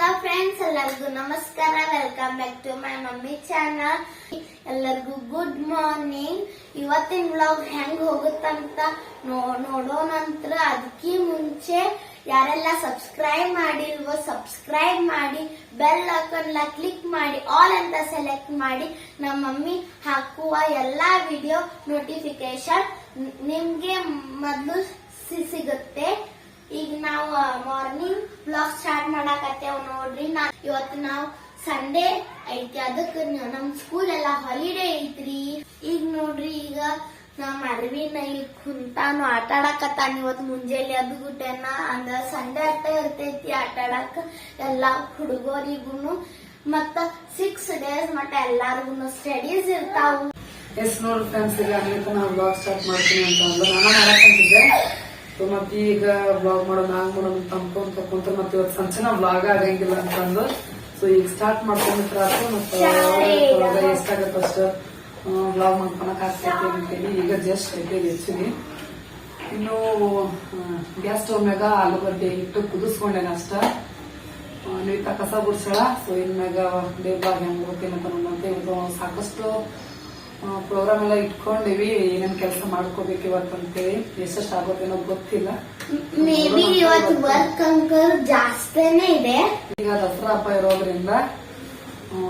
Hello friends ಎಲ್ಲರಿಗೂ ನಮಸ್ಕಾರ. Welcome back to my mummy channel ಎಲ್ಲರಿಗೂ ಗುಡ್ ಮಾರ್ನಿಂಗ್ ಇವತ್ತಿನ ಬ್ಲಾಗ್ ಹೆಂಗ್ ಹೋಗುತ್ತಂತ ನೋಡೋ ನಂತರ. ಅದಕ್ಕೆ ಮುಂಚೆ ಯಾರೆಲ್ಲ ಸಬ್ಸ್ಕ್ರೈಬ್ ಮಾಡಿಲ್ವೋ ಸಬ್ಸ್ಕ್ರೈಬ್ ಮಾಡಿ ಬೆಲ್ ಐಕನ್ಲ ಕ್ಲಿಕ್ ಮಾಡಿ ಆಲ್ ಅಂತ ಸೆಲೆಕ್ಟ್ ಮಾಡಿ, ನಮ್ಮ ಮಮ್ಮಿ ಹಾಕುವ ಎಲ್ಲಾ ವಿಡಿಯೋ ನೋಟಿಫಿಕೇಶನ್ ನಿಮ್ಗೆ ಮೊದಲು ಸಿಗುತ್ತೆ. ಈಗ ನಾವು ಮಾರ್ನಿಂಗ್ ಬ್ಲಾಗ್ ಸ್ಟಾರ್ಟ್ ಮಾಡಾಕತ್ತೇವ್ ನೋಡ್ರಿ. ನಾ ಇವತ್ತು ನಾವು ಸಂಡೇ ಐತಿ. ಅದಕ್ಕೆ ನಮ್ ಸ್ಕೂಲ್ ಎಲ್ಲ ಹಾಲಿಡೇ ಐತ್ರಿ. ಈಗ ನೋಡ್ರಿ, ಈಗ ನಮ್ ಅರವಿನ ಇಲ್ಲಿ ಕುಂತಾನು ಆಟ ಆಡಕತ್ತಾನ ಇವತ್ತು ಮುಂಜಾನೆ ಅದು ಗುಟ್ಟೆನ ಅಂದ್ರ ಸಂಡೆ ಅಟ್ಟ ಇರ್ತೈತಿ ಆಟ ಆಡಕ ಎಲ್ಲಾ ಹುಡುಗರಿಗೂನು ಮತ್ತ ಸಿಕ್ಸ್ ಡೇಸ್ ಮಟ್ಟ ಎಲ್ಲಾರ್ಗುನು ಸ್ಟಡೀಸ್ ಇರ್ತಾವು. ಎಸ್ ನೋಡಿ ಫ್ರೆಂಡ್ಸ್ ಈಗ ನಾವು ಬ್ಲಾಗ್ ಸ್ಟಾರ್ಟ್ ಮಾಡ್ತೀನಿ ಅಂತ ನಾನು ಮಾಡಕ್ಕಂತಿದ್ದೆ ಸೊ ಮತ್ತೆ ಈಗ ಬ್ಲಾಗ್ ಮಾಡೋಣ ಹಂಗ್ ಮಾಡೋಣ ಅಂತ ಅನ್ಕೊಂತ ಕುಂತ ಮತ್ತೆ ಇವತ್ತು ಸಂಚನ ಬ್ಲಾಗ್ ಆಗಂಗಿಲ್ಲ ಅಂತಂದು. ಸೊ ಈಗ ಸ್ಟಾರ್ಟ್ ಮಾಡ್ಕೊಂಡ್ರೆ ಆತು ಮತ್ತೆ ಎಷ್ಟಾಗತ್ತೆ ಅಷ್ಟು. ಬ್ಲಾಗ್ ಮಾಡ್ಕೊಳಕ್ ಆಗ್ತೈತಿ ಅಂತೇಳಿ ಈಗ ಜಸ್ಟ್ ಐತೆ ಹೆಚ್ಚಿನಿ ಇನ್ನು ಗ್ಯಾಸ್ ಸ್ಟವ್ ಮ್ಯಾಗ ಆಲೂಗಡ್ಡೆ ಹಿಟ್ಟು ಕುದಿಸ್ಕೊಂಡೆ ಅಷ್ಟ. ನೀತ ಕಸ ಗುಡ್ಸಳ ಸೊ ಇನ್ ಮ್ಯಾಗ ಡೇ ಬ್ಲಾಗ್ ಹೆಂಗ್ ಹೋಗ್ತೇನೆ ಅಂತ ನಮ್ಮಂತೆ ಸಾಕಷ್ಟು ಪ್ರೋಗ್ರಾಮ್ ಎಲ್ಲ ಇಟ್ಕೊಂಡಿವಿ ಏನೇನ್ ಕೆಲಸ ಮಾಡ್ಕೋಬೇಕು ಇವತ್ತು ಅಂತೇಳಿ. ಎಷ್ಟೆಷ್ಟು ಆಗೋದೇನೋ ಗೊತ್ತಿಲ್ಲ. ಮೇ ಬಿ ಇವತ್ತು ವರ್ಕ್ ಅಂಕಲ್ ಜಾಸ್ತಿನೇ ಇದೆ. ಈಗ ದಸರಾ ಹಬ್ಬ ಇರೋದ್ರಿಂದ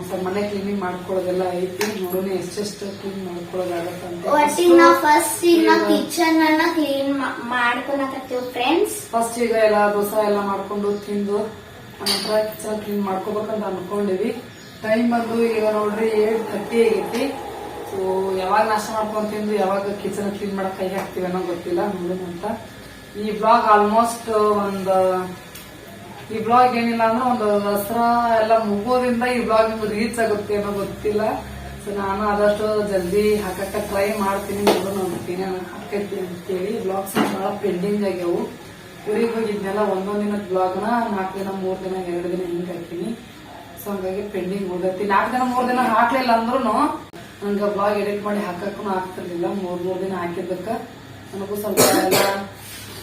ಸ್ವಲ್ಪ ಮನೆ ಕ್ಲೀನಿಂಗ್ ಮಾಡ್ಕೊಳ್ಳೋದೆಲ್ಲ ಐತಿ. ನೋಡೋಣ ಎಷ್ಟೆಷ್ಟು ಕ್ಲೀನ್ ಮಾಡ್ಕೊಳ್ಳೋದಾಗತ್ತಂತ ಒಟ್ಟಿಗೆ ನಾವು ಫಸ್ಟ್ ಈಗ ಕಿಚನ್ ಅನ್ನ ಕ್ಲೀನ್ ಮಾಡ್ಕೊಳಕತ್ತೀವಿ ಫ್ರೆಂಡ್ಸ್ ಫಸ್ಟ್ ಈಗ ಎಲ್ಲ ದೋಸೆ ಎಲ್ಲ ಮಾಡ್ಕೊಂಡು ತಿಂದು ನಂತರ ಕಿಚನ್ ಕ್ಲೀನ್ ಮಾಡ್ಕೋಬೇಕಂತ ಅನ್ಕೊಂಡಿವಿ. ಟೈಮ್ ಬಂದು ಈಗ ನೋಡ್ರಿ ಏಟ್ ಥರ್ಟಿ ಆಗೈತಿ. ಸೊ ಯಾವಾಗ ನಾಷ್ಟ ಮಾಡ್ಕೊಂತಿಂದು ಯಾವಾಗ ಕಿಚನ್ ಕ್ಲೀನ್ ಮಾಡಕ್ ಕೈ ಹಾಕ್ತಿವಿ ಅನ್ನೋ ಗೊತ್ತಿಲ್ಲ, ಮುಂದಿನ ಅಂತ ಈ ಬ್ಲಾಗ್ ಆಲ್ಮೋಸ್ಟ್ ಒಂದ್, ಈ ಬ್ಲಾಗ್ ಏನಿಲ್ಲ ಅಂದ್ರೆ ಒಂದು ದಸರಾ ಎಲ್ಲ ಮುಗೋದ್ರಿಂದ ಈ ಬ್ಲಾಗ್ ನಿಮ್ಗೆ ರೀಚ್ ಆಗುತ್ತೆ ಅನ್ನೋ ಗೊತ್ತಿಲ್ಲ. ಸೊ ನಾನು ಆದಷ್ಟು ಜಲ್ದಿ ಹಾಕಕ್ಕ ಟ್ರೈ ಮಾಡ್ತೀನಿ ನೋಡೋಣ ಅಂತೀನಿ ಹಾಕೈತಿ ಅಂತೇಳಿ. ಬ್ಲಾಗ್ಸ್ ಬಹಳ ಪೆಂಡಿಂಗ್ ಆಗ್ಯಾವು. ಊರಿಗೆ ಹೋಗಿದ್ನೆಲ್ಲ ಒಂದೊಂದ್ ದಿನದ ಬ್ಲಾಗ್ನ ನಾಲ್ಕು ದಿನ, ಮೂರ್ ದಿನ, ಎರಡು ದಿನ ಹಿಂಗ್ ಹಾಕ್ತೀನಿ. ಸೊ ಹಂಗಾಗಿ ಪೆಂಡಿಂಗ್ ಉಳ್ದೈತಿ ನಾಲ್ಕು ದಿನ, ಮೂರ್ ದಿನ ಹಾಕ್ಲಿಲ್ಲ ಅಂದ್ರೂ ನಂಗೆ ಬ್ಲಾಗ್ ಎಡಿಟ್ ಮಾಡಿ ಹಾಕಕ್ಕೂ ಆಗ್ತಿರ್ಲಿಲ್ಲ. ಮೂರು ಮೂರ್ ದಿನ ಹಾಕಿದ್ದಕ್ಕ ನನಗೂ ಸ್ವಲ್ಪ ಎಲ್ಲ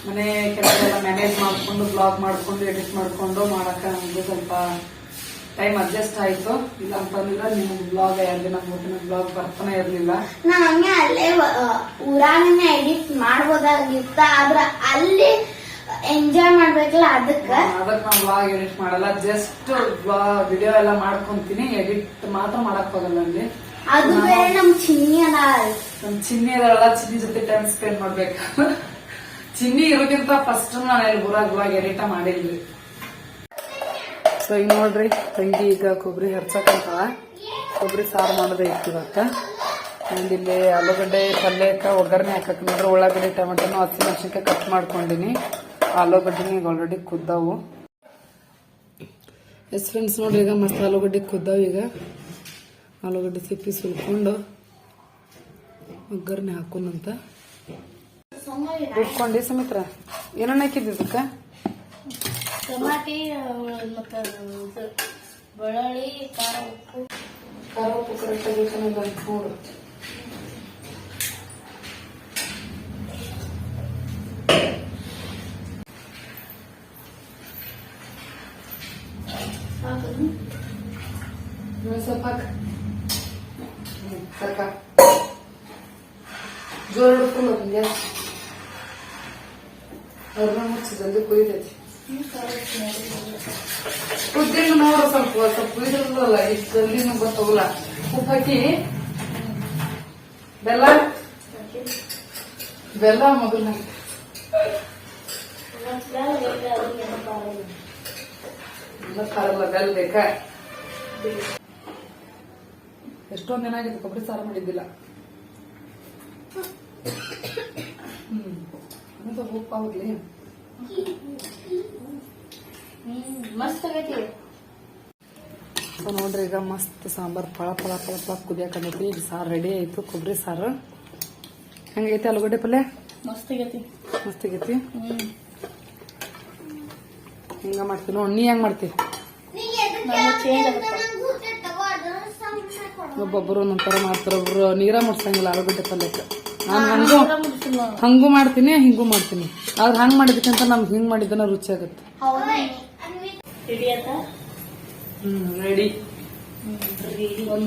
ಮನೆ ಕೆಲಸ ಎಲ್ಲ ಮ್ಯಾನೇಜ್ ಮಾಡ್ಕೊಂಡು ಬ್ಲಾಗ್ ಮಾಡ್ಕೊಂಡು ಎಡಿಟ್ ಮಾಡ್ಕೊಂಡು ಮಾಡಕ್ಕ ನನಗೂ ಸ್ವಲ್ಪ ಟೈಮ್ ಅಡ್ಜಸ್ಟ್ ಆಯ್ತು. ಇಲ್ಲ ಅಂತಂದ್ರೆ ನಿಮ್ ಬ್ಲಾಗ್ ಎರಡು ದಿನ ಮೂರ್ ದಿನ ಬ್ಲಾಗ್ ಬರ್ತಾನೆ ಇರಲಿಲ್ಲ. ನಾ ಹಂಗೆ ಅಲ್ಲೇ ಊರಾಗನೆ ಎಡಿಟ್ ಮಾಡ್ಬೋದಾಗಿತ್ತ ಆದ್ರೆ ಅಲ್ಲಿ ಎಂಜಾಯ್ ಮಾಡ್ಬೇಕಲ್ಲ ಅದಕ್ಕೆ? ಅದಕ್ಕೆ ನಾವು ಬ್ಲಾಗ್ ಎಡಿಟ್ ಮಾಡಲ್ಲ. ಜಸ್ಟ್ ಬ್ಲಾಗ್ ವಿಡಿಯೋ ಎಲ್ಲ ಮಾಡ್ಕೊಂತೀನಿ. ಎಡಿಟ್ ಮಾತ್ರ ಮಾಡಕ್ ಹೋಗಲ್ಲ ಅಲ್ಲಿ. ಅದು ಬೇರೆ ನಮ್ ಚಿನ್ನಿ ಅದ ನಮ್ ಚಿನ್ನಿ ಅದಲ್ಲ ಚಿನ್ನಿ ಜೊತೆ ಟೈಮ್ ಸ್ಪೆಂಡ್ ಮಾಡ್ಬೇಕು. ಚಿನ್ನಿ ಇರೋಕ್ಕಿಂತ ಫಸ್ಟ್ ನಾನು ಅಲ್ಲಿ ಗುರ ಗುರಾಗ ಎಡಿಟ ಮಾಡಿದ್ವಿ ಸೊ ಈಗ ನೋಡ್ರಿ ತಂಗಿ ಈಗ ಕೊಬ್ಬರಿ ಹರ್ಸಕ್ಕಂತ. ಕೊಬ್ಬರಿ ಸಾರು ಇತ್ತು ಇವತ್ತ. and ಇಲ್ಲಿ ಆಲೂಗಡ್ಡೆ ಪಲ್ಯಕ್ಕ ಒಗ್ಗರಣೆ ಹಾಕಕ್ ನೋಡ್ರಿ. ಉಳ್ಳಾಗಡ್ಡೆ ಟೊಮೆಟೊನು ಹಸಿಮೆಣಸಿನ್ಕಾಯಿ ಕಟ್ ಮಾಡ್ಕೊಂಡಿನಿ. ಆಲೂಗಡ್ಡೆನ ಈಗ ಆಲ್ರೆಡಿ ಕುದ್ದಾವು. ಎಸ್ ಫ್ರೆಂಡ್ಸ್ ನೋಡ್ರಿ ಈಗ ಮಸ್ತ್ ಆಲೂಗಡ್ಡೆ ಕುದ್ದಾವ ಈಗ. ಆಲೂಗಡ್ಡೆ ಸಿಪ್ಪಿ ಸುಲ್ಕೊಂಡು ಒಗ್ಗರಣೆ ಹಾಕೊಂಡಂತ. ರುಬ್ಕೊಂಡಿ ಸುಮಿತ್ರ ಏನನ್ನ ಹಾಕಿದ್ದು ಇದಕ್ಕೆ? ಟಮಾಟಿ ಮತ್ತು ಬೆಳ್ಳುಳ್ಳಿ ಖಾರ ಉಪ್ಪು. ಖಾರ ಉಪ್ಪು ಕರೆಕ್ಟ್ ಆಗೈತೆ ನೋಡು. ಇನ್ನೊಂದ್ ಸಾಕ ಜೋರ್ ಹಿಡ್ಕೊಂಡು ಹೋಗಿ ಅದ್ರ ಮುಚ್ಚಿ ಜಲ್ದಿ ಕುಯ್ದೈತಿ. ಕುದ್ದಿಂದ ನೋಡು ಸ್ವಲ್ಪ ಸ್ವಲ್ಪ ಕುಯ್ದಿರಲ್ಲ ಇಷ್ಟು ಜಲ್ದಿ ಗೊತ್ತಾಗಲ್ಲ ಉಪ್ಪು ಹಾಕಿ ಬೆಲ್ಲ ಬೆಲ್ಲ ಮೊದಲು ಖಾರಲ್ಲ ಬೆಲ್ಲ ಬೇಕಾ? ಎಷ್ಟೊಂದ್ ದಿನ ಆಗಿತ್ತು ಕೊಬ್ಬರಿ ಸಾರು ಮಾಡಿದ್ದಿಲ್ಲ. ಹ್ಮ್. ಉಪ್ಪು ಹೋಗ್ಲಿ ಮಸ್ತ್ ಆಗೈತಿ. ಸೊ ನೋಡ್ರಿ ಈಗ ಮಸ್ತ್ ಸಾಂಬಾರ್ ಫಳ ಫಳ ಫಳ ಫಳ ಕುದಿಯಾಕಂದೈತಿ ಈಗ ಸಾರು ರೆಡಿ ಆಯ್ತು ಕೊಬ್ಬರಿ ಸಾರು. ಹೆಂಗೈತಿ ಆಲೂಗಡ್ಡೆ ಪಲ್ಯ? ಮಸ್ತ್ ಆಗೈತಿ. ಮಸ್ತ್ ಆಗೈತಿ. ಹಿಂಗ ಮಾಡ್ತಿ ನೋಡಿ ನೀ ಹೆಂಗ್ ಮಾಡ್ತಿ ಒಬ್ಬೊಬ್ರು ಒಂದೊಂಥರ ಮಾಡ್ತಾರ. ಒಬ್ಬರು ನೀರ ಮುಡ್ಸಂಗಿಲ್ಲ ಆಲೂಗಡ್ಡೆ ಪಲ್ಯಕ್ಕೆ. ನಾನು ಹಂಗೂ ಹಂಗೂ ಮಾಡ್ತೀನಿ ಹಿಂಗೂ ಮಾಡ್ತೀನಿ. ಆದ್ರೆ ಹಂಗ್ ಮಾಡಿದಕ್ಕಿಂತ ನಮ್ಗೆ ಹಿಂಗ್ ಮಾಡಿದ್ದನ ರುಚಿ ಆಗುತ್ತೆ. ಮಸಾಲ ಹ್ಮ್ ರೆಡಿ ಒಂದು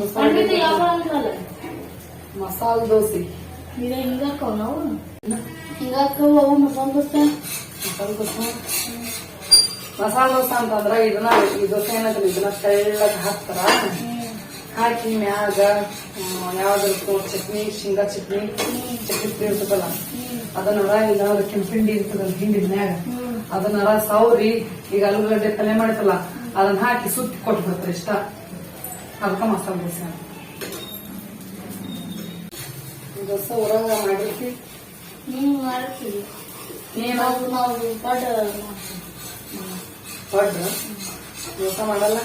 ಮಸಾಲೆ ದೋಸೆ. ಮಸಾಲ ಹಿಂಗಾಕವ್ ನಾವು ಹಿಂಗಾಕವ್ ಅವು ಮಸಾಲೆ ದೋಸೆ? ಮಸಾಲೆ ದೋಸೆ. ಮಸಾಲೆ ದೋಸೆ ಅಂತಂದ್ರ ಇದನ್ನ ಈ ದೋಸೆ ಏನಂದ್ರೆ ಇದನ್ನ ತೆಳ್ಳಗೆ ಹಾಕ್ತಾರ? ಹಾಕಿ ಮ್ಯಾಗ ಯಾವ್ದು ಚಟ್ನಿ ಶೇಂಗಾ ಚಟ್ನಿ ಚಟ್ನಿ ಪುಡಿ ಇರ್ತದಲ್ಲ ಅದನ್ನರ ಇಲ್ಲ ಕೆಂಪಿಂಡಿ ಇರ್ತದಲ್ಲ ಹಿಂಡಿದ ಮ್ಯಾಗ ಅದನ್ನರ ಸೌರಿ ಈಗ ಆಲೂಗಡ್ಡೆ ಪಲ್ಯ ಮಾಡಿರ್ತಲ್ಲ ಅದನ್ನ ಹಾಕಿ ಸುತ್ತಿ ಕೊಟ್ಟು ಬರ್ತಾರೆ ಇಷ್ಟ. ಅದಕ್ಕ ಮಸಾಲ ದೋಸೆ. ದೋಸೆ ಹೊರಗ ಮಾಡಿರ್ತಿ? ಮಾಡ್ತೀವಿ. ನೀನು? ನಾವು ದೊಡ್ಡ ದೊಡ್ಡ ದೋಸೆ ಮಾಡಲ್ಲ?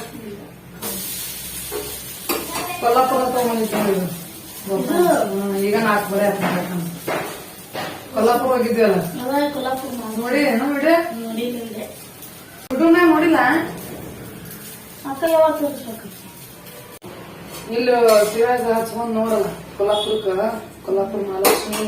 ಕೊಲ್ಲಾಪುರ ತಗೊಂಡಿದ್ದೀವಿ ಈಗ ನಾಲ್ಕು ಬರೆ ಕೊಲ್ಲಾಪುರ ಹೋಗಿದ್ವಲ್ಲ? ನೋಡಿ ಏನೋ ವಿಡಿಯೋ ಯೂಟ್ಯೂಬ್ನಾಗ ನೋಡಿಲ್ಲ? ಇಲ್ಲಿ ಟಿವ್ಯಾಗ ಹಚ್ಕೊಂಡ್ ನೋಡಲ್ಲ. ಕೊಲ್ಲಾಪುರಕ್ಕ ಕೊಲ್ಲಾಪುರ ಮಹಾಲಕ್ಷ್ಮಿ.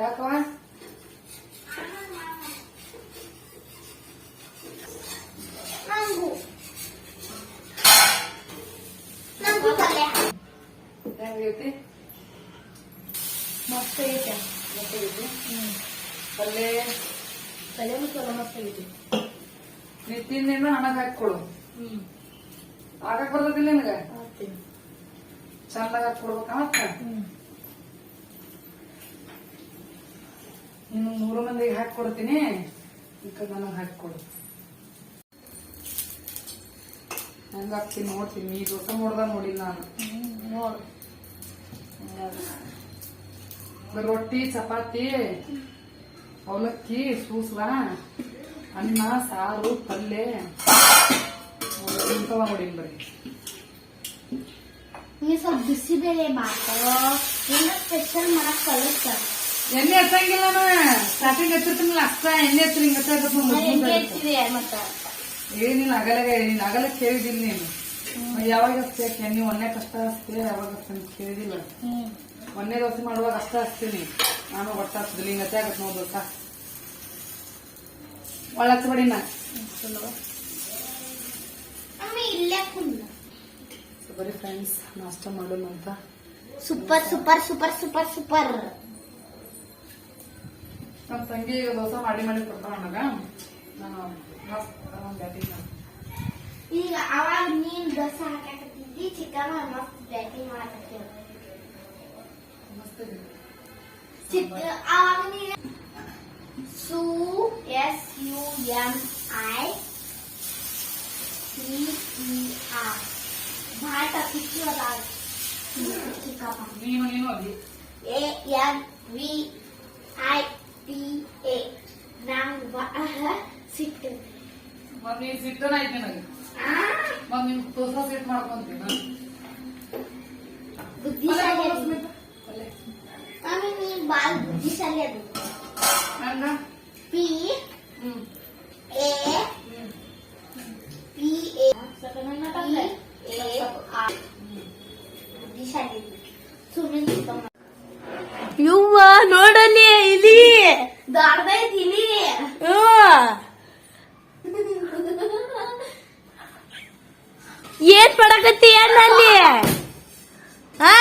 ಮತ್ತ ಹಿಂಗ್ ಮಸಾಲ ದೋಸೆ ಯಾಕವ ನಂಗು ನಂಗು ಪಲ್ಯ ಹೆಂಗೈತಿ ಮಸ್ತ್ ಐತೆ ಮತ್ತೈತಿ ಪಲ್ಯ ಪಲ್ಯ ಮತ್ತು ಮಸ್ತ್ ಐತೆ ನೀ ತಿಂದಿಂದ ಹಣಗ್ ಹಾಕೊಡು ಹ್ಮ್ ಆಗಕ್ ಬರ್ತದಿಲ್ಲ ನಿನಗ ಮಾಡ್ತೀನಿ ಚಂದಾಗ ಹಾಕೊಡ್ಬೇಕ ಮತ್ತ ಇನ್ನು ಮೂರು ಮಂದಿಗೆ ಹಾಕಿ ಕೊಡ್ತೀನಿ. ಈಗ ನನಗೆ ಹಾಕಿ ಕೊಡು. ಹೆಂಗ ಹಾಕ್ತೀನಿ ನೋಡ್ತೀನಿ. ಈ ದೋಸೆ ನೋಡ್ದ ನೋಡಿಲ್ಲ ನಾನು. ನೋಡು. ರೊಟ್ಟಿ, ಚಪಾತಿ, ಅವಲಕ್ಕಿ, ಸೂಸ್ಲ, ಅನ್ನ, ಸಾರು ಪಲ್ಯ ಇಂಥವ ನೋಡಿಲ್ಲ ಬರೀ. ಸ್ವಲ್ಪ ಬಿಸಿಬೇಳೆ ಮಾಡ್ತಾರೋ ಏನೋ ಸ್ಪೆಷಲ್ ಮಾಡಕ್ ಕಲಿಸ್ತಾರ ಎಣ್ಣೆ ಹಚ್ಚಂಗಿಲ್ಲ ಸ್ಟಾರ್ಟಿಂಗ್ ಹಚ್ಚಿರ್ತೀನಲ್ಲ ಅಷ್ಟ ಎಣ್ಣೆ ಹಚ್ಚಿ ಹಿಂಗ ಏನಿಲ್ಲ ಅಗಲಗ ಹೇಳಿಲ್ಲ ಅಗಲ ಕೇಳಿದಿಲ್ಲ ನೀನು. ಯಾವಾಗ ಹಚ್ತೀಯ ನೀವು ಒನ್ನೆ ಕಷ್ಟ ಹಚ್ತೀಯ ಯಾವಾಗ ಹಚ್ತೀಯ ಅಂತ ಕೇಳಿದಿಲ್ಲ ಒನ್ನೆ ದೋಸೆ ಮಾಡುವಾಗ ಅಷ್ಟ ಹಚ್ತೀನಿ ನಾನು ಒಟ್ಟ ಹಚ್ಚದಿಲ್ಲ ಹಿಂಗ ಹಚ್ಚಾಗತ್ ನೋಡ್ ದೋಸ. ಒಳ ಹಚ್ಬೇಡಿ ನಾ ಬರೀ ಫ್ರೆಂಡ್ಸ್ ನಾಷ್ಟ ಮಾಡೋಣ ಅಂತ super super super super super ನಮ್ಮ ತಂಗಿ ಈಗ ದೋಸೆ ಮಾಡಿ ಮಾಡಿ ಕೊಡ್ತಾಳ ನನಗ ನಾನು ಬ್ಯಾಟಿಂಗ್ ಈಗ ಅವಾಗ ನೀನ್ ದೋಸೆ ಹಾಕಕತ್ತಿದ್ದಿ ಚಿಕನ್ ಮಸ್ತ್ ಬ್ಯಾಟಿಂಗ್ ಮಾಡಕತ್ತೀವಿ ಮಸ್ತ್ ಇದೆ. ಚಿಕ್ಕ ಅವಾಗ ನೀನು ಸು S U M I C E R. ಭಾಳ ಟಪಿಚ್ಚು ಅದಾವ ಚಿಕ್ಕಪ್ಪ ನೀನು ನೀನು ಅಲ್ಲಿ A N V I T A ನಂಗ್ ಬಹಳ ಸಿಟ್ಟು ಮತ್ ನೀನ್ ಸಿಟ್ಟನ ಐತಿ ನನಗೆ ಆ, ಮತ್ ನಿಮ್ ದೋಸೆ ಸಿಟ್ ಮಾಡ್ಕೊಂತೀನಿ ಬುದ್ಧಿಶಾಲಿ ಅದು ಆಮೇಲೆ ನೀನ್ ಬಾಳ ಬುದ್ಧಿಶಾಲಿ ಅದು ಹಂಗ P hmm A P A A R ಬುದ್ಧಿಶಾಲಿ ಸುಮ್ಮನೆ ಯುವ ನೋಡಲಿ ಇಲ್ಲಿ ದೊಡ್ಡದೈತಿ ಇಲ್ಲಿ ಏನ್ ಪಡಕತ್ತಿ ಅಲ್ಲಿ ಆ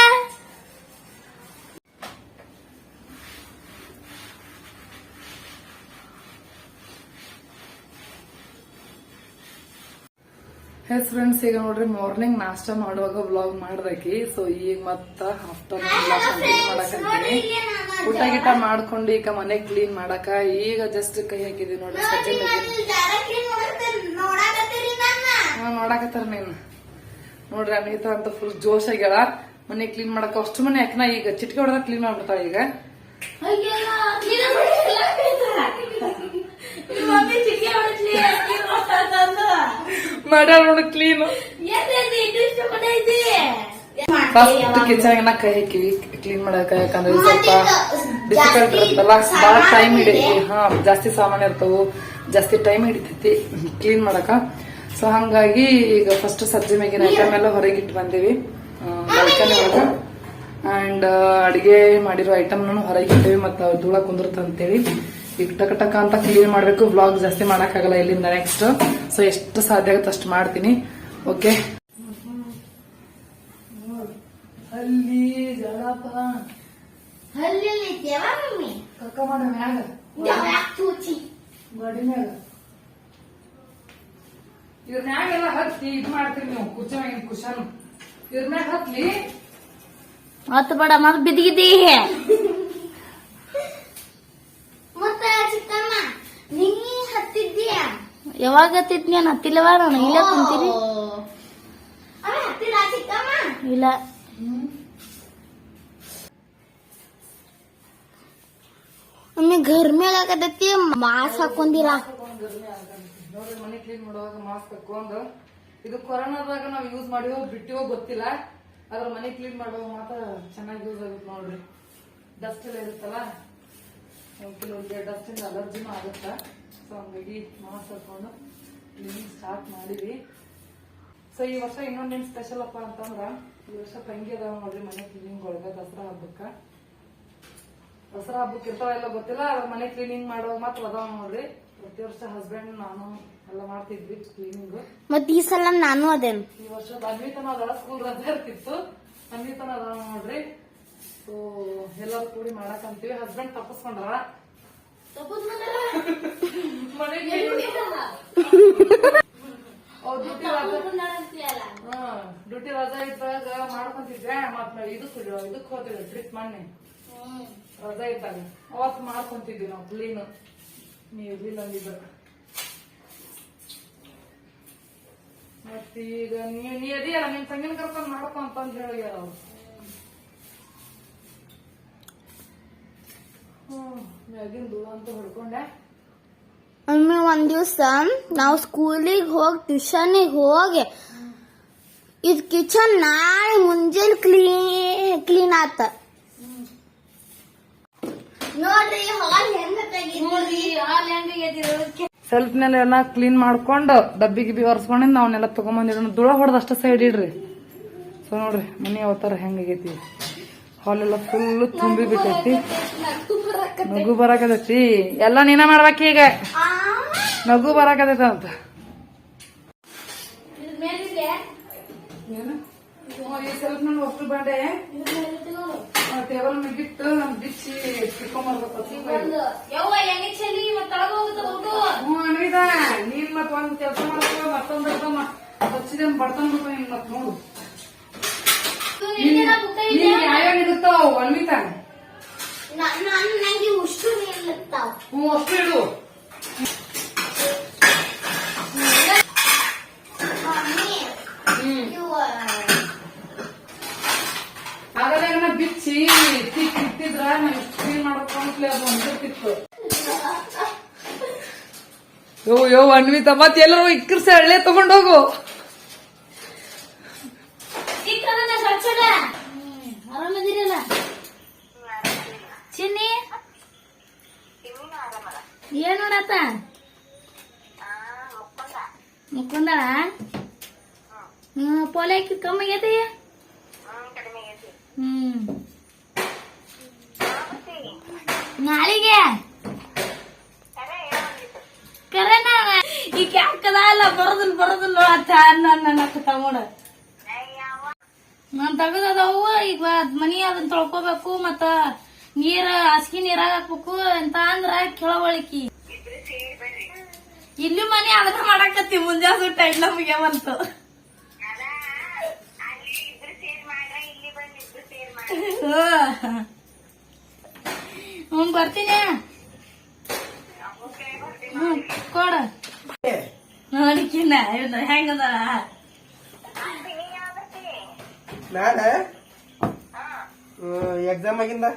ಎಸ್ ಫ್ರೆಂಡ್ಸ್ ಈಗ ನೋಡ್ರಿ ಮಾರ್ನಿಂಗ್ ನಾಷ್ಟ ಮಾಡುವಾಗ ವ್ಲಾಗ್ ಮಾಡ್ದಾಕಿ ಸೊ ಈಗ ಮತ್ತ ಆಫ್ಟರ್ನೂನ್ ಊಟ ಗಿಟ ಮಾಡ್ಕೊಂಡು ಈಗ ಮನೆ ಕ್ಲೀನ್ ಮಾಡಕ ಈಗ ಜಸ್ಟ್ ಕೈ ಹಾಕಿದೀವಿ ನೋಡ್ರಿ ನೋಡಾಕತ್ತೀರಿ ಹಾ ನೀನ್. ನೋಡ್ರಿ ಅನಿತ ಅಂತ ಫುಲ್ ಜೋಶ್ ಆಗ್ಯಾಳ. ಮನೆ ಕ್ಲೀನ್ ಮಾಡಕ ಅಷ್ಟು ಮನೆ ಯಾಕನ ಈಗ ಚಿಟ್ಕೆ ಹೊಡೆದ ಕ್ಲೀನ್ ಮಾಡ್ಬಿಡ್ತಾಳ ಈಗ. ಮಮ್ಮಿ ನೋಡು ಕ್ಲೀನ್ ಫಸ್ಟ್ ಕಿಚನ್ ಕೈ ಹಾಕಿವಿ ಕ್ಲೀನ್ ಮಾಡಕ ಯಾಕಂದ್ರೆ ಸ್ವಲ್ಪ ಡಿಫಿಕಲ್ಟ್ ಇರುತ್ತಲ್ಲ ಬಹಳ ಟೈಮ್ ಹಿಡಿ ಹಾ ಜಾಸ್ತಿ ಸಾಮಾನು ಇರ್ತಾವು ಜಾಸ್ತಿ ಟೈಮ್ ಹಿಡಿತೈತಿ ಕ್ಲೀನ್ ಮಾಡಕ ಸೊ ಹಂಗಾಗಿ ಈಗ ಫಸ್ಟ್ ಸಜ್ಜೆ ಮೇಗಿನ ಐಟಮ್ ಎಲ್ಲ ಹೊರಗೆ ಇಟ್ಟು ಬಂದೀವಿ. ಬಾಲ್ಕನಿ ಒಳಗ. ಅಂಡ್ ಅಡಿಗೆ ಮಾಡಿರೋ ಐಟಮ್ ನಾನು ಹೊರಗೆ ಇಟ್ಟೇವಿ ಮತ್ತೆ ಧೂಳ ಕುಂದಿರ್ತ ಅಂತೇಳಿ ಈಗ ಟಕ ಟಕ ಅಂತ ಕ್ಲೀನ್ ಮಾಡಬೇಕು. ವ್ಲಾಗ್ ಜಾಸ್ತಿ ಮಾಡೋಕ್ಕಾಗಲ್ಲ ಇಲ್ಲಿಂದ ನೆಕ್ಸ್ಟ್ ಸೊ ಎಷ್ಟು ಸಾಧ್ಯ ಆಗುತ್ತೆ ಅಷ್ಟು ಮಾಡ್ತೀನಿ. ಓಕೆ ಅಲ್ಲಿ ಜಳಪ ಹಲ್ಲಿ ಐತಿಯವ ಮಮ್ಮಿ. ಕಕ್ಕ ಮಾಡ ಮ್ಯಾಗ ತೂಚಿ? ಗಾಡಿ ಮ್ಯಾಗ. ಇದ್ರ ಮ್ಯಾಗೆಲ್ಲ ಹತ್ತಿ ಇದು ಮಾಡ್ತೀರಿ ನೀವು ಕುಚ ಕುಶನ್. ಇದ್ರ ಮ್ಯಾಗ ಹತ್ಲಿ ಮತ್ ಬೇಡ ಮತ್ ಬಿದ್ದಿಗಿದ್ದಿ ಮತ್ತ ಚಿಕ್ಕಮ್ಮ ನೀ ಹತ್ತಿದ್ದೀಯ ಯಾವಾಗ ಹತ್ತಿದ್ನಿ ನಾನು ಹತ್ತಿಲ್ಲವ ನಾನು ಇಲ್ಲ ಕುಂತೀನಿ ಇಲ್ಲ. ಮಮ್ಮಿ ಗರ್ಮಿ ಆಗತೈತಿ ಮಾಸ್ ಹಾಕೊಂಡಿರ? ನೋಡ್ರಿ ಮನೆ ಕ್ಲೀನ್ ಮಾಡುವಾಗ ಮಾಸ್ಕ್ ಹಾಕೊಂಡು ಇದು ಕೊರೋನಾದಾಗ ನಾವು ಯೂಸ್ ಮಾಡಿವೋ ಬಿಟ್ಟಿವೋ ಗೊತ್ತಿಲ್ಲ. ಅದ್ರ ಮನೆ ಕ್ಲೀನ್ ಮಾಡುವಾಗ ಮಾತ್ರ ಚೆನ್ನಾಗಿ ಯೂಸ್ ಆಗುತ್ತೆ ನೋಡ್ರಿ. ಡಸ್ಟ್ ಎಲ್ಲ ಇರುತ್ತಲ್ಲ? ಕೆಲವೊಂದು ಅಲರ್ಜಿನೂ ಆಗುತ್ತಾ? ಸೊ ಹಂಗಾಗಿ ಮಾಸ್ಕ್ ಹಾಕೊಂಡು ಕ್ಲೀನಿಂಗ್ ಸ್ಟಾರ್ಟ್ ಮಾಡಿದ್ವಿ. ಸೊ ಈ ವರ್ಷ ಇನ್ನೊಂದೇನ್ ಸ್ಪೆಷಲ್ ಅಪ್ಪ ಅಂತಂದ್ರ ಈ ವರ್ಷ ತಂಗಿ ಅದಾವ ನೋಡ್ರಿ ಮನೆ ಕ್ಲೀನಿಂಗ್ ಒಳಗ ದಸರಾ ಹಬ್ಬಕ್ಕ. ದಸರಾ ಹಬ್ಬಕ್ಕೆ ಇರ್ತಾವೆಲ್ಲ ಗೊತ್ತಿಲ್ಲ ಅದ್ರ ಮನೆ ಕ್ಲೀನಿಂಗ್ ಮಾಡೋ ಮಾತ್ರ ಅದಾವ ನೋಡ್ರಿ. ಪ್ರತಿ ವರ್ಷ ಹಸ್ಬೆಂಡ್ ನಾನು ಎಲ್ಲ ಮಾಡ್ತಿದ್ವಿ ಕ್ಲೀನಿಂಗ್ ಮತ್ತೆ ಈ ಸಲ ನಾನು ಅದೇ ಈ ವರ್ಷ ಅನ್ವಿತನ ಅದಾವ ಸ್ಕೂಲ್ ರಜೆ ಇರ್ತಿತ್ತು. ಅನ್ವಿತನ ಅದಾವ ನೋಡ್ರಿ. ಸೊ ಎಲ್ಲರೂ ಕೂಡಿ ಮಾಡಕಂತೀವಿ. ಹಸ್ಬೆಂಡ್ ತಪ್ಪಿಸ್ಕೊಂಡ್ರ. ಡ್ಯೂಟಿ ರಜಾ ಇದ್ದಾಗ ಮಾಡ್ಕೊಂತಿದ್ದೆ. ಮತ್ ನಾವ್ ಇದಕ್ ಇದಕ್ ಹೋಗ್ತಿದ್ವಿ ಟ್ರಿಪ್ ಮಾಡಿ ರಜಾ ಇದ್ದಾಗ. ಅವತ್ ಮಾಡ್ಕೊಂತಿದ್ವಿ ನಾವು ಕ್ಲೀನ್ ನೀವ್ ಇರ್ಲಿಲ್ಲ ಅಂದಿದ್ರು. ಮತ್ತೀಗ ನೀ ನೀ ಅದಿಯಲ್ಲ ನಿಮ್ ತಂಗಿನ ಕರ್ಕೊಂಡ್ ಮಾಡ್ಕೊ ಅಂತಂದ್ ಹೇಳಿ ಅವ್ರು. ಮಮ್ಮಿ ಒಂದ್ ದಿವ್ಸ ನಾವು ಸ್ಕೂಲಿಗೆ ಹೋಗಿ ಟ್ಯೂಷನಿಗೆ ಹೋಗಿ ಇದ್ ಕಿಚನ್ ನಾಳೆ ಮುಂಜಾನೆ ಕ್ಲೀನ್ ಕ್ಲೀನ್ ಆತ. ನೋಡ್ರಿ ಹಾಲ್ ಹೆಂಗ ತೆಗಿದ್ರಿ ಸೆಲ್ಫ್ ನೆಲ್ಲ ಕ್ಲೀನ್ ಮಾಡ್ಕೊಂಡು ಡಬ್ಬಿ ಗಿಬ್ಬಿ ಒರೆಸ್ಕೊಂಡಿಂದ ಅವನ್ನೆಲ್ಲ ತಗೊಂಬಂದಿರೋಣ ದುಳ ಹೊಡೆದಷ್ಟ ಸೈಡ್ ಇಡ್ರಿ. ಸೊ ನೋಡ್ರಿ ಮನಿ ಅವತಾರ ಹೆಂಗಾಗೈತಿ ಹಾಲ್ ಎಲ್ಲ ಫುಲ್ ತುಂಬಿ ಬಿಟ್ಟೈತಿ. ನಗು ಬರಾಕತೈತಿ ಎಲ್ಲ ನೀನ ಮಾಡ್ಬೇಕ ಈಗ. ನಗು ಬರಾಕತೈತ ಅಂತ. ಸೆಲ್ಫ್ ನನ್ನ ವಸ್ತು ಬಾಂಡೆ ಟೇಬಲ್ ಬಿಚ್ಚಿ ಹ್ಞೂ ಅನ್ವಿತಾ ನೀನ್ ಮತ್ ಒಂದ್ ಕೆಲಸ ಮಾಡ್ಕೋ ಮತ್ತೊಂದ್ ಬಡ್ತಾನ್ ಬಿಡ್ತಾವ ನೀನ್ ಮತ್ ನೋಡು. ನೀನ್ ಯಾವ್ಯಾವ ಅನ್ವಿತಾ ನಂಗೆ ಉಷ್ಟು ನಿಲ್ಲುತ್ತಾವ ಹ್ಞೂ ಅಷ್ಟು ಇಡು. ಹಾಗಾದ್ರೆ ಬಿಚ್ಚಿ ನಾನು ಕ್ಲೀನ್ ಮಾಡ್ಕೊಂಡ್ಲೆ ಅದು ಅಂತಿತ್ತು ಯೋ ಯೋ ಅನ್ವಿತಾ ಮತ್ ಎಲ್ಲರೂ ಇಕ್ಕರ್ಸ ಹಳ್ಳೆ ತಗೊಂಡೋಗು ಆರಾಮದಿರಲ್ಲ ಚಿನ್ನಿ ಏನ್ ನೋಡತ್ತ ಮುಕ್ಕೊಂದಾಳ ಹ್ಮ್, ಪೋಲೆ ಹಾಕಿ ಕಮ್ಮಿ ಆಗೈತಿ? ಹ್ಮ್. ನಾಳಿಗೆ? ಕರೆನ? ಈಗ ಯಾಕದಲ್ಲ ಬರೋದಿಲ್ಲ ಬರೋದಿಲ್ಲ ಅತ್ತ ನನ್ನ ತಗೊಂಡ. ನಾನ್ ತೆಗದವು ಈಗ ಮನಿ ಅದನ್ನ ತೊಳ್ಕೊಬೇಕು, ಮತ್ತ ನೀರ ಹಾಸಿಗೆ ನೀರಾಗ ಹಾಕ್ಬೇಕು, ಅಂತ ಅಂದ್ರ ಕೆಳವಳಿಕಿ. ಇಲ್ಲಿ ಮನೆ ಅದನ್ನ ಮಾಡಾಕತ್ತಿ ಮುಂಜಾನೆ ಸುಟ್ಟ ಇಲ್ಲ ಮುಗಿಯವಂತು ಹ್ಞೂ ಬರ್ತೀನಿ. ಹ್ಞೂ ಕೊಡ. ನೋಡಿಕಿನ್ನ ಹೆಂಗದ ನಾನ ಎಕ್ಸಾಮ್ ಆಗಿಂದ?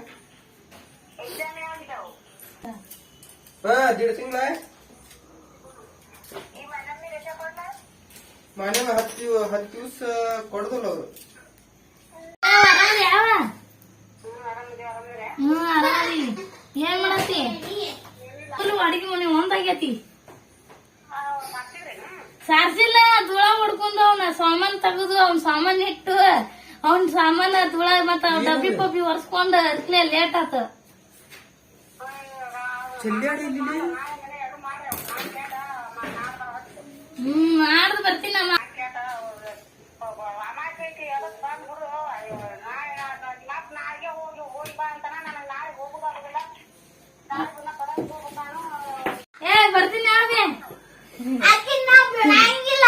ಹಾ ದೀಡ್ ತಿಂಗಳ? ಮನೆ ಹತ್ತು ಹತ್ತು ದಿವಸ ಕೊಡದಲ್ಲ ಅವರು. ಆರಾಮದಿ. ಏನ್ ಮಾಡತ್ತಿ? ಅಡಿಗೆ ಮನೆ ಒಂದಾಗೈತಿ. ಸಾರ್ಸಿಲ್ಲ ಧೂಳ ಮಾಡ್ಕೊಂಡು ಅವನ ಸಾಮಾನ್ ತೆಗೆದು ಅವ್ನ ಸಾಮಾನ್ ಇಟ್ಟು ಅವ್ನ ಸಾಮಾನ ಧೂಳ ಮತ್ತ ಡಬ್ಬಿ ಪಬ್ಬಿ ಒರ್ಸ್ಕೊಂಡ್ ಅದ್ಲೇ ಲೇಟ್ ಆತ ಚೆಲ್ಲಾಡಿ ಇಲ್ಲಿ ಹ್ಮ್ ಮಾಡ್ದು ಬರ್ತೀನಮ್ಮ ಏ ಬರ್ತೀನಿ ನಾವ್ ಬಿಡಂಗಿಲ್ಲ.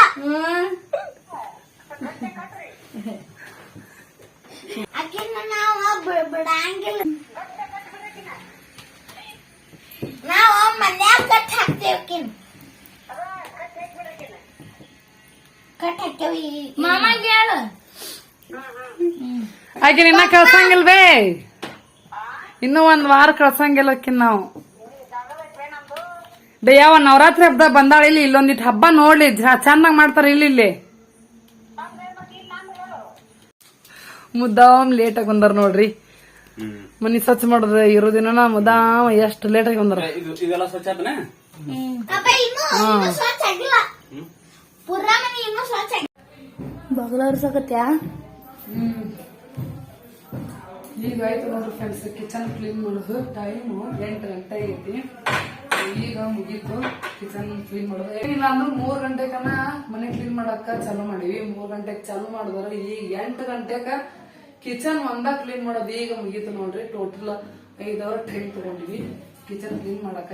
ಮಾಮಂಗ್ ಹೇಳು. ಆಕೆ ನಿನ್ನ ಕಳ್ಸಂಗಿಲ್ವೇ? ಇನ್ನೂ ಒಂದ್ ವಾರ ಕಳ್ಸಂಗಿಲ್ಲ ಆಕಿನ್ ನಾವು. ಡೇ ಯಾವ ನವರಾತ್ರಿ ಹಬ್ಬ ಬಂದಾಳ ಇಲ್ಲಿ ಇಲ್ಲೊಂದಿಟ್ ಹಬ್ಬ ನೋಡ್ಲಿ ಚಂದಾಗ ಮಾಡ್ತಾರ ಇಲ್ಲಿ ಇಲ್ಲಿ. ಮುದ್ದಾಮ್ ಲೇಟ್ ಆಗಿ ಬಂದಾರ ನೋಡ್ರಿ. ಮನಿ ಸ್ವಚ್ಛ ಮಾಡಿದ್ರೆ ಇರೋ ದಿನ ಮುದ್ದಾಮ್ ಎಷ್ಟು ಲೇಟ್ ಆಗಿ ಬಂದಾರ. ಇದೆಲ್ಲ ಬಗಲ ಹರ್ಸಕತ್ಯಾ ಈಗ ಆಯ್ತು ನೋಡ್ರಿ ಫ್ರೆಂಡ್ಸ್ ಕಿಚನ್ ಕ್ಲೀನ್ ಮಾಡೋದು. ಟೈಮು ಎಂಟು ಗಂಟೆ ಐತಿ ಈಗ ಮುಗೀತು. ಕಿಚನ್ ಕ್ಲೀನ್ ಮಾಡೋದು. ಏನಿಲ್ಲ ಅಂದ್ರೆ ಮೂರು ಗಂಟೆಗನ ಮನೆ ಕ್ಲೀನ್ ಮಾಡಕ್ಕ ಚಾಲು ಮಾಡಿವಿ. ಮೂರು ಗಂಟೆಗೆ ಚಾಲು ಮಾಡಿದ್ರೆ ಈಗ ಎಂಟು ಗಂಟೆಗ ಕಿಚನ್ ಒಂದ ಕ್ಲೀನ್ ಮಾಡೋದು. ಈಗ ಮುಗೀತು ನೋಡ್ರಿ. ಟೋಟಲ್ ಐದು ಅವರ್ ಟೈಮ್ ತಗೊಂಡಿವಿ. ಕಿಚನ್ ಕ್ಲೀನ್ ಮಾಡಕ್ಕ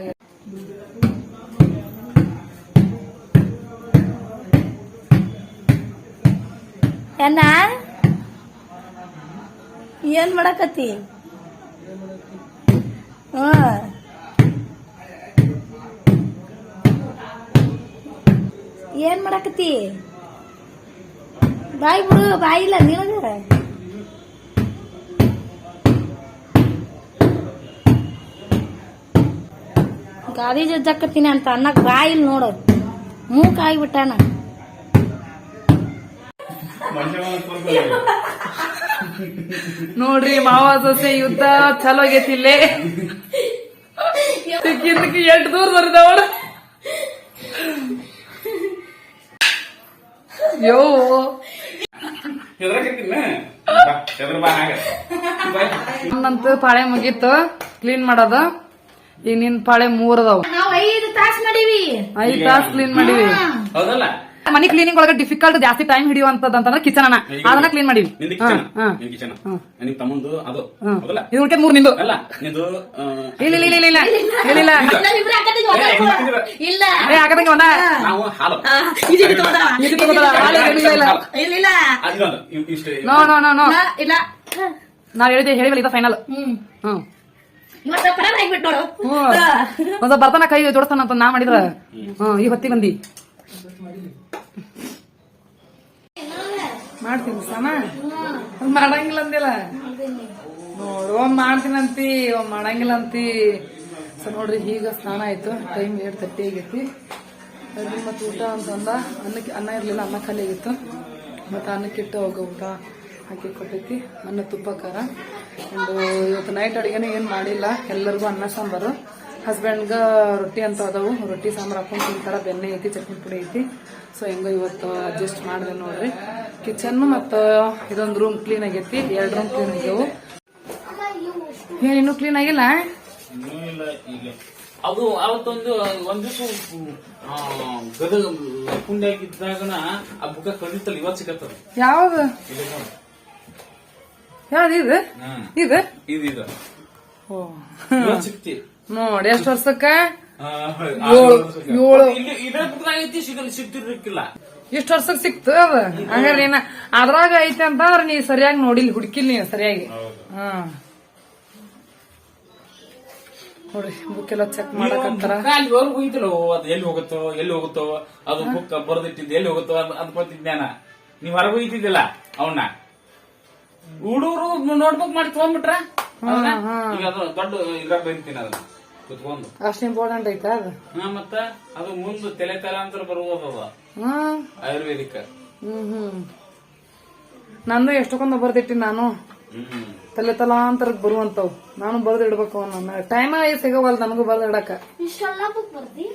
ಏನ? ಏನ್ ಮಾಡಕತ್ತಿ? ಏನ್ ಮಾಡಕತ್ತಿ? ಬಾಯಿ ಬಿಡು, ಬಾಯಿ ಇಲ್ಲ ನಿನಗ? ಗಾದಿ ಜಜ್ಜಾಕತ್ತೀನಿ ಅಂತ ಅನ್ನಕ್ ಬಾಯಿ ಇಲ್ಲ ನೋಡು. ಮೂಕ್ ಆಗಿಬಿಟ್ಟಾನ ನೋಡ್ರಿ ಮಾವ ಸೊಸೆ ಯುದ್ಧ ಚಲೋ ಆಗೈತಿಲ್ಲೇ ಇಲ್ಲೇ. ತಿಕ್ಕಿ ಎಂಟು ದೂರ ಬರ್ದವಳು ಯೋ. ಹೆದ್ರಕತ್ತೀನ ಹೆದ್ರ ಬಾ ಹಾಗ ನನ್ನಂತೂ ಪಾಳೆ ಮುಗೀತು. ಕ್ಲೀನ್ ಮಾಡೋದು. ಈಗ ನಿನ್ ಪಾಳೆ ಮೂರದವು ಅದಾವ. ನಾವ್ ಐದು ತಾಸು ಮಾಡಿವಿ. ಐದು ತಾಸ್ ಕ್ಲೀನ್ ಮಾಡಿವಿ ಹೌದಲ್ಲ? ಮನಿ ಕ್ಲೀನಿಂಗ್ ಒಳಗ ಡಿಫಿಕಲ್ಟ್ ಜಾಸ್ತಿ ಟೈಮ್ ಹಿಡಿಯುವಂತದ್ದು ಅಂತಂದ್ರೆ ಕಿಚನ್ ಅನ್ನ ಅದನ್ನ ಕ್ಲೀನ್ ಮಾಡಿ ನಿಂದ ಕಿಚನ್ ನಿನ್ ಕಿಚನ್ ನಿನ್ ತಮ್ಮಂದು ಅದು ಹ್ಮ್. ಹೌದಲ್ಲ ಇದು ಉಳ್ಕೆ ಮೂರ್ ನಿಂದು. ಅಲ್ಲ ನಿಂದು ಇಲ್ಲ ಇಲ್ಲ ಇಲ್ಲ ಇಲ್ಲ. ಇಲ್ಲ ನಾವಿಬ್ರು ಹಾಕತ್ತೀವಿ ಏ, ಕೂಡ. ಇಲ್ಲ ಏ ಹಾಕದಂಗೆ ಒಂದ. ನಾವು ಹಾಲು. ಇದು ಇದು ತಗೊಂಡ. ಇದು ತಗೊಂಡ, ಹಾಲು ಇಲ್ಲ, ಇಲ್ಲ, ಇಲ್ಲ. ಇಲ್ಲ ಇಲ್ಲ. ಅದು ಇದೊಂದು, ನೋ ನೋ ನೋ ನೋ. ಇಲ್ಲ, ನಾವ್ ಹೇಳಿದೆ ಹೇಳಿವಲ್ಲ ಇದು ಫೈನಲ್ ಹ್ಮ್. ಹ್ಮ್. ಒಂದ್ ಬರ್ತಾನ ಕೈ ಜೋಡಿಸ್ತಾನ ಅಂತ ನಾ ಮಾಡಿದ್ರ. ಹ್ಮ್. ಈ ಹೊತ್ತಿ ಬಂದಿ. ಮಾಡ್ತೀನಿ ಸಮ. ಮಾಡಂಗಿಲ್ಲ ಅಂದಿಲ್ಲ. ನೋಡು, ಒಮ್ಮೆ ಮಾಡ್ತೀನಂತಿ, ಒಮ್ಮೆ ಮಾಡಂಗಿಲ್ಲ ಅಂತಿ ಸೊ ನೋಡ್ರಿ, ಈಗ ಸ್ನಾನ ಆಯ್ತು. ಟೈಮ್ ಏಟ್ ತರ್ಟಿ ಆಗೈತಿ. ಅದ್ರ ಮತ್ತೆ ಊಟ ಅಂತಂದ. ಅನ್ನಕ್ಕೆ, ಅನ್ನ ಇರಲಿಲ್ಲ, ಅನ್ನ ಖಾಲಿ ಆಗಿತ್ತು. ಮತ್ತೆ ಅನ್ನಕ್ಕಿಟ್ಟು ಹೋಗ ಊಟ ಹಾಕಿ ಕೊಟ್ಟೈತಿ. ಅನ್ನ ತುಪ್ಪ ಖಾರ. ಒಂದು ಇವತ್ತು ನೈಟ್ ಅಡಿಗೆನೂ ಏನು ಮಾಡಿಲ್ಲ. ಎಲ್ಲರಿಗೂ ಅನ್ನ ಸಾಂಬಾರು. ಹಸ್ಬೆಂಡ್ಗ ರೊಟ್ಟಿ ಅಂತ ಅದಾವು. ರೊಟ್ಟಿ ಸಾಂಬಾರು ಹಾಕೊಂಡು ತಿಂತಾರ. ಬೆಣ್ಣೆ ಐತಿ ಚಟ್ನಿ ಪುಡಿ ಐತಿ. ಸೊ ಹೆಂಗೋ ಇವತ್ತು ಅಡ್ಜಸ್ಟ್ ಮಾಡಿದೆ ನೋಡ್ರಿ. ಕಿಚನ್ ಮತ್ತು ಇದೊಂದು ರೂಮ್ ಕ್ಲೀನ್ ಆಗೈತಿ. ಎರಡು ರೂಮ್ ಕ್ಲೀನ್ ಆಗ್ಯಾವು. ಏನ್ ಇನ್ನೂ ಕ್ಲೀನ್ ಆಗಿಲ್ಲ? ಅದು ಅವತ್ತೊಂದು ಒಂದ್ ದಿವಸ ಗದಗ ಪುಂಡ್ಯಾಗಿದ್ದಾಗನ ಆ ಬುಕ್ಕ ಕಳಿತಲ್ಲ ಇವತ್ ಸಿಗತ್ತದ. ಯಾವ್ದು. ಯಾವ್ದು ಇದು? ಇದು? ಇದು ಸಿಕ್ತಿ ನೋಡಿ ಎಷ್ಟ್ ವರ್ಷಕ್ಕ? ಏಳು- ಸಿಗ್ತಿರ್ಲಿಕ್ಕಿಲ್ಲ. ಇಷ್ಟು ವರ್ಷಕ್ಕೆ ಸಿಕ್ತ ಅದ? ಹಂಗಾರ ಏನ ಅದ್ರಾಗ ಐತೆ ಅಂತಂದ್ರ ನೀ ಸರಿಯಾಗಿ ನೋಡಿಲ್ ಹುಡುಕಿಲ್ ನೀ ಸರಿಯಾಗಿ. ಹಾ. ನೋಡ್ರಿ ಬುಕ್ ಎಲ್ಲ ಚೆಕ್ ಮಾಡಕತ್ತಾರ ಅಲ್ಲಿವರೆಗೂ ಹೋಗಿದ್ದಿಲ್ಲ ಅದು ಎಲ್ಲಿ ಹೋಗುತ್ತೋ ಎಲ್ಲಿ ಹೋಗುತ್ತೋ ಅದು ಬುಕ್ ಬರೆದಿಟ್ಟಿದ್ದು ಎಲ್ಲಿ ಹೋಗುತ್ತೋ ಅದ್ ಅದ್ ಗೊತ್ತಿದ್ಯಾನ ನೀವ್ ಹೊರಗೆ ಹೋಗಿದ್ದಿಲ್ಲ ಅವನ್ನ ಹುಡುಗರು ನೋಟ್ಬುಕ್ ಮಾಡಿ ತಗೊಂಡ್ಬಿಟ್ರ? ಈಗ ಅದು ದೊಡ್ಡ ಇದ್ರಾಗ ಬರೀತೀನಿ ಅದನ್ನ. ಕುತ್ಕೊಂಡು. ಅಷ್ಟು ಇಂಪಾರ್ಟೆಂಟ್ ಐತಾ ಅದು? ಹಾ ಮತ್ತ ಅದು ಮುಂದೆ ತಲೆ ತಲಾಂತರ ಬರ್ಬೋದದ ಹ್ಮ್ ಆಯುರ್ವೇದಿಕ. ಹ್ಮ್ ಹ್ಮ್. ನಂದು ಎಷ್ಟೊಂದು ಬರ್ದಿಟ್ಟಿ ನಾನು. ತಲೆ ತಲಾಂತರ ಬರುವಂತವ್. ನಾನು ಬರ್ದಿಡ್ಬೇಕು ನನ್ನ ಟೈಮ್ ಸಿಗವಲ್ ನನಗೂ ಬರ್ದಿಡಕ ಇಡಕ ಇಷ್ಟೆಲ್ಲ ಬುಕ್ ಬರ್ದಿ?